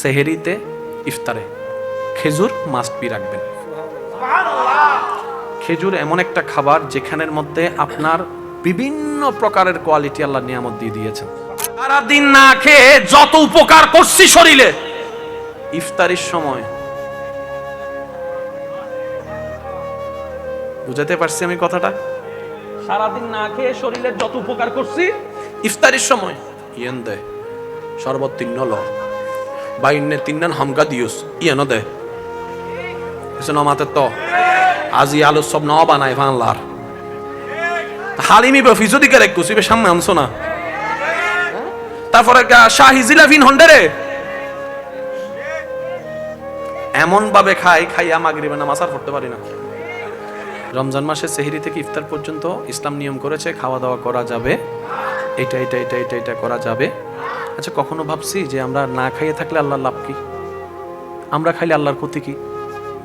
সেহেরিতে ইফতারে। খেজুর must be রাখবেন। খেজুর এমন একটা খাবার যেখানের মধ্যে আপনার বিভিন্ন প্রকারের কোয়ালিটি আল্লাহ নিয়ামত দিয়ে দিয়েছেন। সারাদিন না খেয়ে যত উপকার করছি শরীরে ইফতারির সময়। বুঝাতে পারছি আমি কথাটা? সারাদিন না খেয়ে শরীরের যত উপকার করছি ইফতারির সময়। ইয়েন দেয় শরবত তিন্ন ল বাইন্নে তিন্নান হামকা দিউস। ইয়েন দে এসে নমাতে তো। আজি আলু সব ন বানাই ভানলার। হালিমি বফি যদি কে রেখু সিবে সামনে আনছো না। তারপরে শাহি জিলাফিন হন্ডারে এমন ভাবে খাই, খাইয়া মাগরিবে নামাজ আর পড়তে পারি না। রমজান মাসে সেহরি থেকে ইফতার পর্যন্ত ইসলাম নিয়ম করেছে, খাওয়া দাওয়া করা যাবে। এটা এটা এটা এটা এটা করা যাবে। আচ্ছা কখনো ভাবছি যে আমরা না খাইয়ে থাকলে আল্লাহর লাভ কি? আমরা খাইলে আল্লাহর ক্ষতি কি?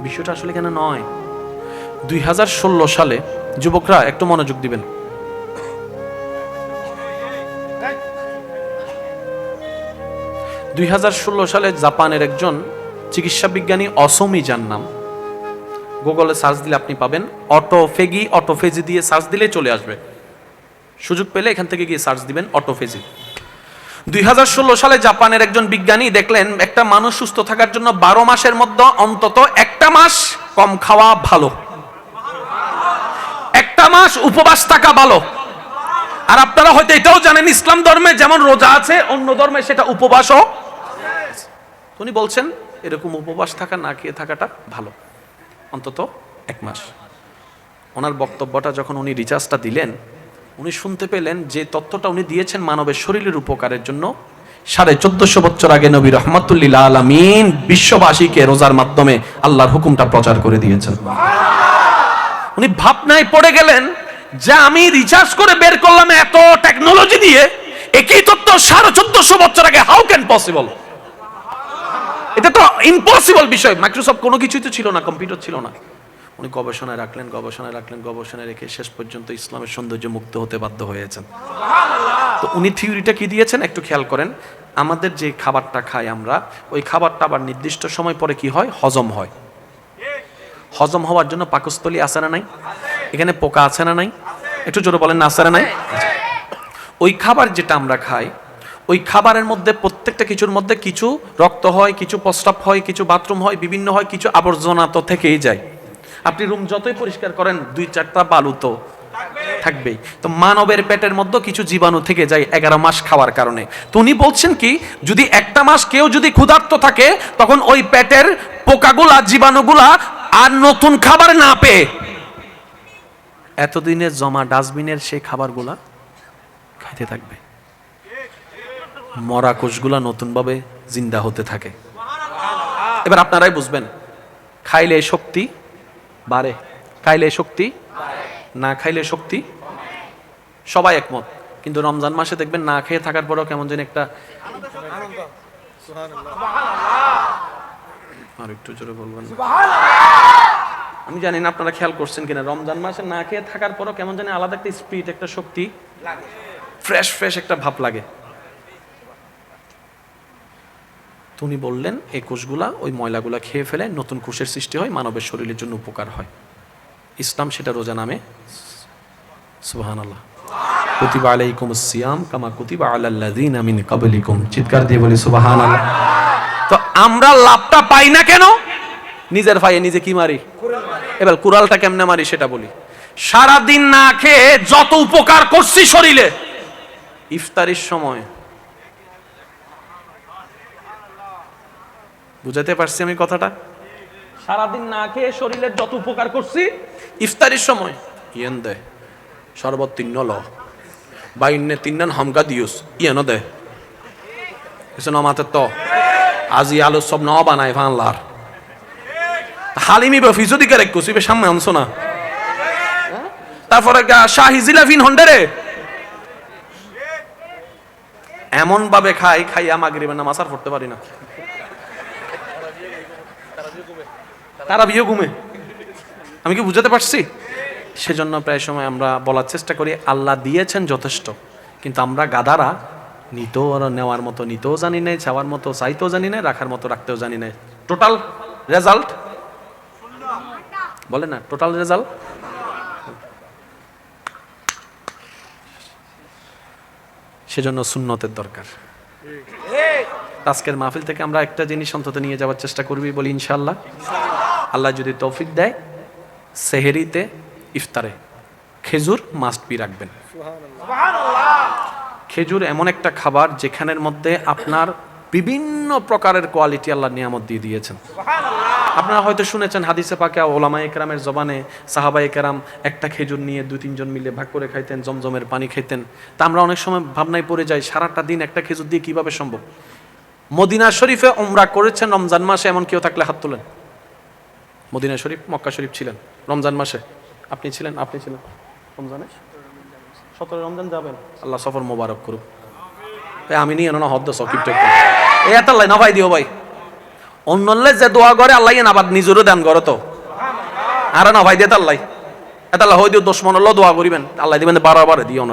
বিষয়টা আসলে কেন নয়। দুই সালে যুবকরা একটু মনোযোগ দিবেন। দুই হাজার ষোলো সালে জাপানের একজন চিকিৎসা বিজ্ঞানী অসমি যার নাম, গুগলে সার্চ দিলে আপনি পাবেন, অটোফেগি, অটোফেজি দিয়ে সার্চ দিলে চলে আসবে। সুযোগ পেলে এখান থেকে গিয়ে সার্চ দিবেন, অটোফেজি। দুই হাজার ষোলো সালে জাপানের একজন বিজ্ঞানী দেখলেন, একটা মানুষ সুস্থ থাকার জন্য বারো মাসের মধ্যে অন্তত একটা মাস কম খাওয়া ভালো। একটা মাস উপবাস থাকা ভালো। আর আপনারা হয়তো এটাও জানেন, ইসলাম ধর্মে যেমন রোজা আছে, অন্য ধর্মে সেটা উপবাসও উনি বলছেন, এরকম উপবাস থাকা না খেয়ে থাকাটা ভালো, অন্তত এক মাস। ওনার বক্তব্যটা যখন উনি রিচার্জটা দিলেন উনি শুনতে পেলেন যে তথ্যটা উনি দিয়েছেন মানবের শরীরের উপকারের জন্য। সাড়ে চোদ্দশো বছর আগে নবী রহমতুল্লিল আলমিন বিশ্ববাসীকে রোজার মাধ্যমে আল্লাহর হুকুমটা প্রচার করে দিয়েছেন। উনি ভাবনায় পড়ে গেলেন যে আমি রিচার্জ করে বের করলাম এত টেকনোলজি দিয়ে, একই তথ্য সাড়ে চোদ্দশো বছর আগে হাউ ক্যান পসিবল? এটা তো ইম্পসিবল বিষয়। মাইক্রোসফট কোনো কিছুই তো ছিল না, কম্পিউটার ছিল না। উনি গবেষণায় রাখলেন গবেষণায় রাখলেন গবেষণায় রেখে শেষ পর্যন্ত ইসলামের সৌন্দর্য মুক্ত হতে বাধ্য হয়েছেন। তো উনি থিওরিটা কি দিয়েছেন? একটু খেয়াল করেন। আমাদের যে খাবারটা খাই আমরা ওই খাবারটা আবার নির্দিষ্ট সময় পরে কি হয়? হজম হয়। হজম হওয়ার জন্য পাকস্থলী আছে না নাই? এখানে পোকা আছে না নাই? একটু জোরে বলেন না আছে না নাই? ওই খাবার যেটা আমরা খাই ওই খাবারের মধ্যে প্রত্যেকটা কিছুর মধ্যে কিছু রক্ত হয় কিছু প্রস্রাব হয় কিছু বাথরুম হয় বিভিন্ন হয় কিছু আবর্জনা তো থেকেই যায়। আপনি রুম যতই পরিষ্কার করেন, দুই চারটা বালু তো থাকবেই। তো মানবের পেটের মধ্যে কিছু জীবাণু থেকে যায় এগারো মাস খাওয়ার কারণে। তো উনি বলছেন কি, যদি একটা মাস কেউ যদি ক্ষুধার্ত থাকে, তখন ওই পেটের পোকাগুলা, জীবাণুগুলা আর নতুন খাবার না পেয়ে। এতদিনের জমা ডাস্টবিনের সেই খাবারগুলা খাইতে থাকবে। মরা কোষগুলা নতুনভাবে জিন্দা হতে থাকে। এবার আপনারাই বুঝবেন, খাইলে শক্তি বাড়ে খাইলে শক্তি না খাইলে শক্তি সবাই একমত। কিন্তু রমজান মাসে দেখবেন না খেয়ে থাকার পরেও কেমন যেন একটা আর একটু জোরে বলবেন। আমি জানি না আপনারা খেয়াল করছেন কিনা রমজান মাসে না খেয়ে থাকার পরও কেমন জানি আলাদা একটা স্পিরিট একটা শক্তি ফ্রেশ ফ্রেশ একটা ভাব লাগে। তো উনি বললেন, এই কোষগুলা, ওই ময়লাগুলা খেয়ে ফেলে নতুন কোষের সৃষ্টি হয়, মানবের শরীরের জন্য উপকার হয়। ইসলাম সেটা রোজা নামে। সুবহান আল্লাহ কুতিবা আলাইকুম সিয়াম কামা কুতিবা আলাল্লাযিনা মিন ক্বাবলিকুম চিৎকার দিয়ে বলি সুবহান আল্লাহ তো আমরা লাভটা পাই না কেন? নিজের ভাইয়ে নিজে কি মারি? এবার কুড়ালটা কেমনে মারি সেটা বলি। সারা দিন না খেয়ে যত উপকার করছি শরীরে, ইফতারির সময় বুঝাতে পারছি আমি কথাটা? সারাদিন না খেয়ে শরীরের যত উপকার করছি। ইফতারির সময় ইয়েন দে শরবত তিন্ন ল। বাইন্নে তিন্নান হামকা দিউস ইয়েন দে। এসে নমাতে তো। আজি আলু সব ন বানাই ভানলার। হালিমি বফি যদি কে রেখু সিবে সামনে আনছো না। তারপরে শাহি জিলাফিন হন্ডারে এমন ভাবে খাই খাইয়া মাগরিবের নামাজ আর পড়তে পারি না। তারা বিয়ে ঘুমে। আমি কি বুঝাতে পারছি? সেজন্য প্রায় সময় আমরা বলার চেষ্টা করি, আল্লাহ দিয়েছেন যথেষ্ট, কিন্তু আমরা গাদারা নিতেও নেওয়ার মতো, নিতেও জানি নাই, চাওয়ার মতো, চাইতেও জানি না রাখার মতো, রাখতেও জানি না টোটাল রেজাল্ট বলে না টোটাল রেজাল্ট সেজন্য সুন্নতের দরকার। আজকের মাহফিল থেকে আমরা একটা জিনিস অন্তত নিয়ে যাওয়ার চেষ্টা করবি বলি ইনশাল্লাহ আল্লাহ যদি তৌফিক দেয়, সেহেরিতে, ইফতারে। খেজুর মাস্ট বি রাখবেন। খেজুর এমন একটা খাবার যেখানের মধ্যে আপনার বিভিন্ন প্রকারের কোয়ালিটি আল্লাহ নিয়ামত দিয়ে দিয়েছেন। আপনারা হয়তো শুনেছেন হাদিসে পাকে ওলামা একরামের জবানে সাহাবা একরাম একটা খেজুর নিয়ে দুই তিনজন মিলে ভাগ করে খাইতেন, জমজমের পানি খাইতেন। তা আমরা অনেক সময় ভাবনায় পড়ে যাই, সারাটা দিন একটা খেজুর দিয়ে কীভাবে সম্ভব? মদিনা শরীফে ওমরা করেছেন রমজান মাসে, এমন কেউ থাকলে হাত তোলেন। মদিনা শরীফ, মক্কা শরীফ ছিলেন। রমজান মাসে আপনি ছিলেন আপনি ছিলেন। রমজানে? সতেরো রমজান যাবেন। আল্লাহ সফর মোবারক করুক। আমি নিয়ে না হদ্দ সকিব এ এত লাই না ভাই দিও ভাই। অন্যলে যে দোয়া করে, আল্লাহ না আবার নিজেরও দান করে তো। আর না ভাই দিয়ে তাল্লাই এত আল্লাহ হয় দিও দশ মন দোয়া করিবেন। আল্লাহ দিবেন বারো বারে দিও